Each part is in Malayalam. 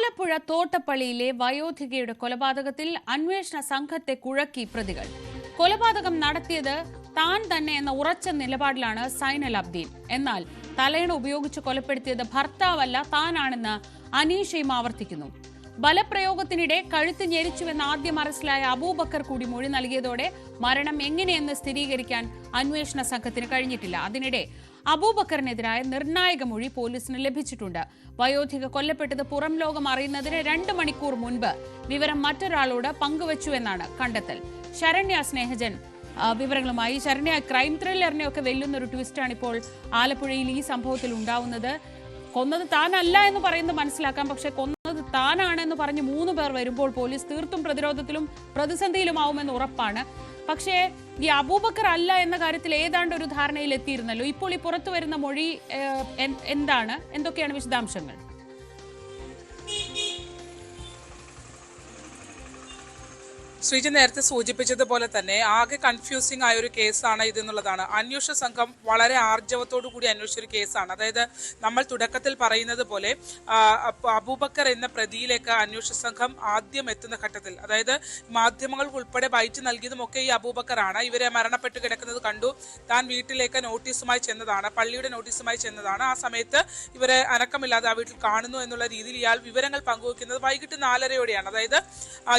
ആലപ്പുഴ തോട്ടപ്പള്ളിയിലെ വയോധികയുടെ കൊലപാതകത്തിൽ അന്വേഷണ സംഘത്തെ കുഴക്കി പ്രതികൾ. കൊലപാതകം നടത്തിയത് താൻ തന്നെ എന്ന ഉറച്ച നിലപാടിലാണ് സൈനൽ അബ്ദീൻ. എന്നാൽ തലയണ ഉപയോഗിച്ച് കൊലപ്പെടുത്തിയത് ഭർത്താവല്ല താനാണെന്ന് അനീഷയും ആവർത്തിക്കുന്നു. ബലപ്രയോഗത്തിനിടെ കഴുത്ത് ഞെരിച്ചുവെന്ന് ആദ്യം അറസ്റ്റിലായ അബൂബക്കർ കൂടി മൊഴി നൽകിയതോടെ മരണം എങ്ങനെയെന്ന് സ്ഥിരീകരിക്കാൻ അന്വേഷണ സംഘത്തിന് കഴിഞ്ഞിട്ടില്ല. അതിനിടെ അബൂബക്കറിനെതിരായ നിർണായക മൊഴി പോലീസിന് ലഭിച്ചിട്ടുണ്ട്. വയോധിക കൊല്ലപ്പെട്ടത് പുറം ലോകം അറിയുന്നതിന് രണ്ട് മണിക്കൂർ മുൻപ് വിവരം മറ്റൊരാളോട് പങ്കുവച്ചുവെന്നാണ് കണ്ടെത്തൽ. ശരണ്യ സ്നേഹജൻ വിവരങ്ങളുമായി. ശരണ്യ ക്രൈം ത്രില്ലറിനെ ഒക്കെ വെല്ലുന്ന ഒരു ട്വിസ്റ്റാണ് ഇപ്പോൾ ആലപ്പുഴയിൽ ഈ സംഭവത്തിൽ ഉണ്ടാവുന്നത്. കൊന്നത് താനല്ല എന്ന് പറയുന്നത് മനസ്സിലാക്കാം പക്ഷെ കൊന്നത് താനാണെന്ന് പറഞ്ഞ് മൂന്ന് പേർ വരുമ്പോൾ പോലീസ് തീർത്തും പ്രതിരോധത്തിലും പ്രതിസന്ധിയിലുമാവുമെന്ന് ഉറപ്പാണ്. പക്ഷേ ഈ അബൂബക്കർ അല്ല എന്ന കാര്യത്തിൽ ഏതാണ്ട് ഒരു ധാരണയിൽ എത്തിയിരുന്നല്ലോ. ഇപ്പോൾ ഈ പുറത്തു വരുന്ന മൊഴി എന്താണ്? എന്തൊക്കെയാണ് വിശദാംശങ്ങൾ? ശ്രീജ നേരത്തെ സൂചിപ്പിച്ചതുപോലെ തന്നെ ആകെ കൺഫ്യൂസിംഗ് ആയ ഒരു കേസാണ് ഇതെന്നുള്ളതാണ്. അന്വേഷണ സംഘം വളരെ ആർജവത്തോടു കൂടി അന്വേഷിച്ച ഒരു കേസാണ്. അതായത് നമ്മൾ തുടക്കത്തിൽ പറയുന്നത് പോലെ അബൂബക്കർ എന്ന പ്രതിയിലേക്ക് അന്വേഷണ സംഘം ആദ്യം എത്തുന്ന ഘട്ടത്തിൽ അതായത് മാധ്യമങ്ങൾക്ക് ഉൾപ്പെടെ ബൈറ്റ് നൽകിയതുമൊക്കെ ഈ അബൂബക്കറാണ്. ഇവരെ മരണപ്പെട്ട് കിടക്കുന്നത് കണ്ടു. താൻ വീട്ടിലേക്ക് നോട്ടീസുമായി ചെന്നതാണ് പള്ളിയുടെ നോട്ടീസുമായി ചെന്നതാണ്. ആ സമയത്ത് ഇവരെ അനക്കമില്ലാതെ ആ വീട്ടിൽ കാണുന്നു എന്നുള്ള രീതിയിൽ ഇയാൾ വിവരങ്ങൾ പങ്കുവെക്കുന്നത് വൈകിട്ട് നാലരയോടെയാണ്. അതായത്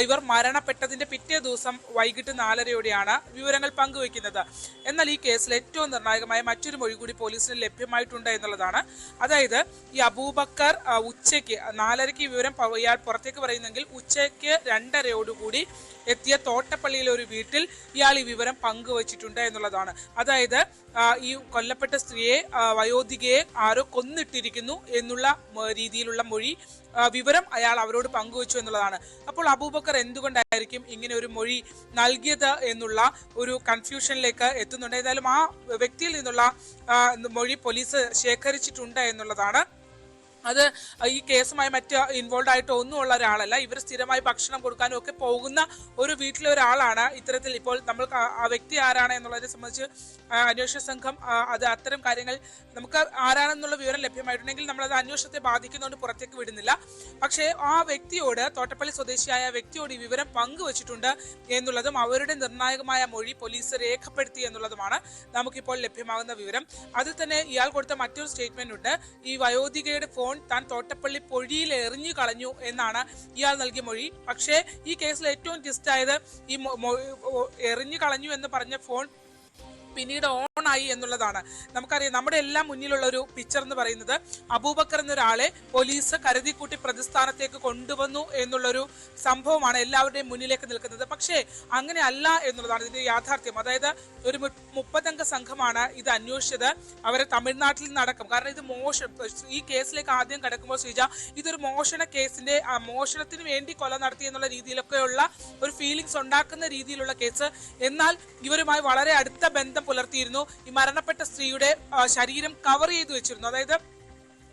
ഇവർ മരണപ്പെട്ടതിന്റെ പിറ്റേ ദിവസം വൈകിട്ട് നാലരയോടെയാണ് വിവരങ്ങൾ പങ്കുവയ്ക്കുന്നത്. എന്നാൽ ഈ കേസിൽ ഏറ്റവും നിർണായകമായ മറ്റൊരു മൊഴി കൂടി പോലീസിന് ലഭ്യമായിട്ടുണ്ട് എന്നുള്ളതാണ്. അതായത് ഈ അബൂബക്കർ ഉച്ചയ്ക്ക് നാലരയ്ക്ക് വിവരം ഇയാൾ പുറത്തേക്ക് പറയുന്നെങ്കിൽ ഉച്ചയ്ക്ക് രണ്ടരയോടുകൂടി എത്തിയ തോട്ടപ്പള്ളിയിലെ ഒരു വീട്ടിൽ ഇയാൾ ഈ വിവരം പങ്കുവച്ചിട്ടുണ്ട് എന്നുള്ളതാണ്. അതായത് ഈ കൊല്ലപ്പെട്ട സ്ത്രീയെ വയോധികയെ ആരോ കൊന്നിട്ടിരിക്കുന്നു എന്നുള്ള രീതിയിലുള്ള മൊഴി വിവരം അയാൾ അവരോട് പങ്കുവച്ചു എന്നുള്ളതാണ്. അപ്പോൾ അബൂബക്കർ എന്തുകൊണ്ടായിരിക്കും ഇങ്ങനെ ഒരു മൊഴി നൽകിയത് എന്നുള്ള ഒരു കൺഫ്യൂഷനിലേക്ക് എത്തുന്നുണ്ട്? ഏതായാലും ആ വ്യക്തിയിൽ നിന്നുള്ള മൊഴി പോലീസ് ശേഖരിച്ചിട്ടുണ്ട് എന്നുള്ളതാണ് അത് ഈ കേസുമായി മറ്റ് ഇൻവോൾവ് ആയിട്ട് ഒന്നും ഉള്ള ഒരാളല്ല. ഇവർ സ്ഥിരമായി ഭക്ഷണം കൊടുക്കാനും ഒക്കെ പോകുന്ന ഒരു വീട്ടിലെ ഒരാളാണ്. ഇത്തരത്തിൽ ഇപ്പോൾ നമ്മൾ ആ- വ്യക്തി ആരാണ് എന്നുള്ളതിനെ സംബന്ധിച്ച് അന്വേഷണ സംഘം അത് അത്തരം കാര്യങ്ങൾ നമുക്ക് ആരാണെന്നുള്ള വിവരം ലഭ്യമായിട്ടുണ്ടെങ്കിൽ അത് അന്വേഷണത്തെ ബാധിക്കുന്നതുകൊണ്ട് പുറത്തേക്ക് വിടുന്നില്ല. പക്ഷേ ആ വ്യക്തിയോട് തോട്ടപ്പള്ളി സ്വദേശിയായ വ്യക്തിയോട് ഈ വിവരം പങ്കുവച്ചിട്ടുണ്ട് എന്നുള്ളതും അവരുടെ നിർണായകമായ മൊഴി പോലീസ് രേഖപ്പെടുത്തി എന്നുള്ളതുമാണ് നമുക്കിപ്പോൾ ലഭ്യമാകുന്ന വിവരം. അതിൽ തന്നെ ഇയാൾ കൊടുത്ത മറ്റൊരു സ്റ്റേറ്റ്മെന്റ് ഉണ്ട്. ഈ വയോധികയുടെ ഫോൺ താൻ തോട്ടപ്പള്ളി പൊഴിയിൽ എറിഞ്ഞു കളഞ്ഞു എന്നാണ് ഇയാൾ നൽകിയ മൊഴി. പക്ഷേ ഈ കേസിൽ ഏറ്റവും ട്വിസ്റ്റ് ആയത് ഈ എറിഞ്ഞു കളഞ്ഞു എന്ന് പറഞ്ഞ ഫോൺ പിന്നീട് ആയി എന്നുള്ളതാണ്. നമുക്കറിയാം നമ്മുടെ എല്ലാം മുന്നിലുള്ള ഒരു പിക്ചർ എന്ന് പറയുന്നത് അബൂബക്കർ എന്നൊരാളെ പോലീസ് കരുതിക്കൂട്ടി പ്രതിസ്ഥാനത്തേക്ക് കൊണ്ടുവന്നു എന്നുള്ളൊരു സംഭവമാണ് എല്ലാവരുടെയും മുന്നിലേക്ക് നിൽക്കുന്നത്. പക്ഷേ അങ്ങനെ അല്ല എന്നുള്ളതാണ് ഇതിന്റെ യാഥാർത്ഥ്യം. അതായത് ഒരു മുപ്പതംഗ സംഘമാണ് ഇത് അന്വേഷിച്ചത്. അവരെ തമിഴ്നാട്ടിൽ നടക്കും കാരണം ഇത് മോഷണം ഈ കേസിലേക്ക് ആദ്യം കിടക്കുമ്പോൾ ശ്രീജ ഇതൊരു മോഷണ കേസിന്റെ മോഷണത്തിന് വേണ്ടി കൊല നടത്തി എന്നുള്ള രീതിയിലൊക്കെയുള്ള ഒരു ഫീലിങ്സ് ഉണ്ടാക്കുന്ന രീതിയിലുള്ള കേസ്. എന്നാൽ ഇവരുമായി വളരെ അടുത്ത ബന്ധം പുലർത്തിയിരുന്നു. ഈ മരണപ്പെട്ട സ്ത്രീയുടെ ശരീരം കവർ ചെയ്തു വെച്ചിരുന്നു. അതായത്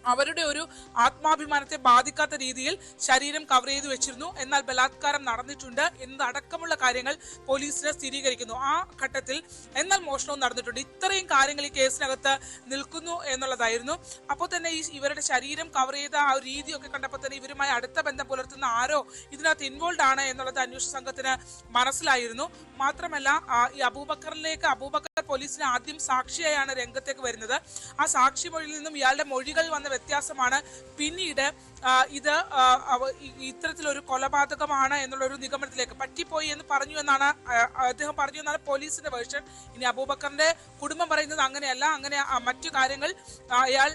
അവരുടെ ഒരു ആത്മാഭിമാനത്തെ ബാധിക്കാത്ത രീതിയിൽ ശരീരം കവർ ചെയ്തു വെച്ചിരുന്നു. എന്നാൽ ബലാത്കാരം നടന്നിട്ടുണ്ട് എന്നതടക്കമുള്ള കാര്യങ്ങൾ പോലീസിന് സ്ഥിരീകരിക്കുന്നു. ആ ഘട്ടത്തിൽ എന്നാൽ മോഷണവും നടന്നിട്ടുണ്ട്. ഇത്രയും കാര്യങ്ങൾ ഈ കേസിനകത്ത് നിൽക്കുന്നു എന്നുള്ളതായിരുന്നു. അപ്പോൾ തന്നെ ഈ ഇവരുടെ ശരീരം കവർ ചെയ്ത ആ രീതിയൊക്കെ കണ്ടപ്പോൾ തന്നെ ഇവരുമായി അടുത്ത ബന്ധം പുലർത്തുന്ന ആരോ ഇതിനകത്ത് ഇൻവോൾവ് ആണ് എന്നുള്ളത് അന്വേഷണ സംഘത്തിന് മനസ്സിലായിരുന്നു. മാത്രമല്ല ഈ അബൂബക്കറിലേക്ക് അബൂബക്കർ പോലീസിന് ആദ്യം സാക്ഷിയായാണ് രംഗത്തേക്ക് വരുന്നത്. ആ സാക്ഷി മൊഴിയിൽ നിന്നും ഇയാളുടെ മൊഴികൾ വന്ന വ്യത്യാസമാണ്. പിന്നീട് ഇത് ഇത്തരത്തിലൊരു കൊലപാതകമാണ് എന്നുള്ള ഒരു നിഗമനത്തിലേക്ക് പറ്റിപ്പോയി എന്ന് പറഞ്ഞു എന്നാണ് അദ്ദേഹം പറഞ്ഞു എന്നാണ് പോലീസിന്റെ വേർഷൻ. ഇനി അബൂബക്കറിന്റെ കുടുംബം പറയുന്നത് അങ്ങനെയല്ല. അങ്ങനെ മറ്റു കാര്യങ്ങൾ അയാൾ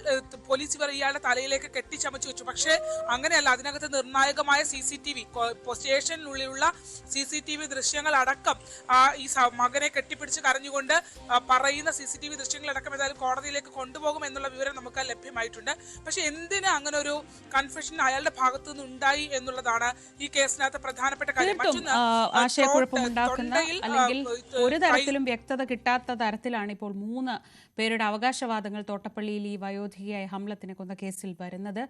പോലീസ് ഇവർ ഇയാളുടെ തലയിലേക്ക് കെട്ടിച്ചമച്ചു വെച്ചു. പക്ഷേ അങ്ങനെയല്ല. അതിനകത്ത് നിർണായകമായ സി സി ടി വി സ്റ്റേഷനുള്ളിലുള്ള സി സി ടി വി ദൃശ്യങ്ങൾ അടക്കം ഈ മകനെ കെട്ടിപ്പിടിച്ച് കരഞ്ഞുകൊണ്ട് പറയുന്ന സി സി ടി വി ദൃശ്യങ്ങളടക്കം ഏതായാലും കോടതിയിലേക്ക് കൊണ്ടുപോകും എന്നുള്ള വിവരം നമുക്ക് ലഭ്യമായിട്ടുണ്ട്. പക്ഷെ എന്തിന് അങ്ങനെ ഒരു കൺഫ്യൂഷൻ അയാളുടെ ഭാഗത്തു നിന്ന് ഉണ്ടായി എന്നുള്ളതാണ് ഈ കേസിനകത്ത് പ്രധാനപ്പെട്ട കാര്യം. അല്ലെങ്കിൽ ഒരു തരത്തിലും വ്യക്തത കിട്ടാത്ത തരത്തിലാണ് ഇപ്പോൾ മൂന്ന് പേരുടെ അവകാശവാദങ്ങൾ തോട്ടപ്പള്ളിയിൽ ഈ വയോധികയായ ഹംലത്തിനെ കൊന്ന കേസിൽ വരുന്നത്.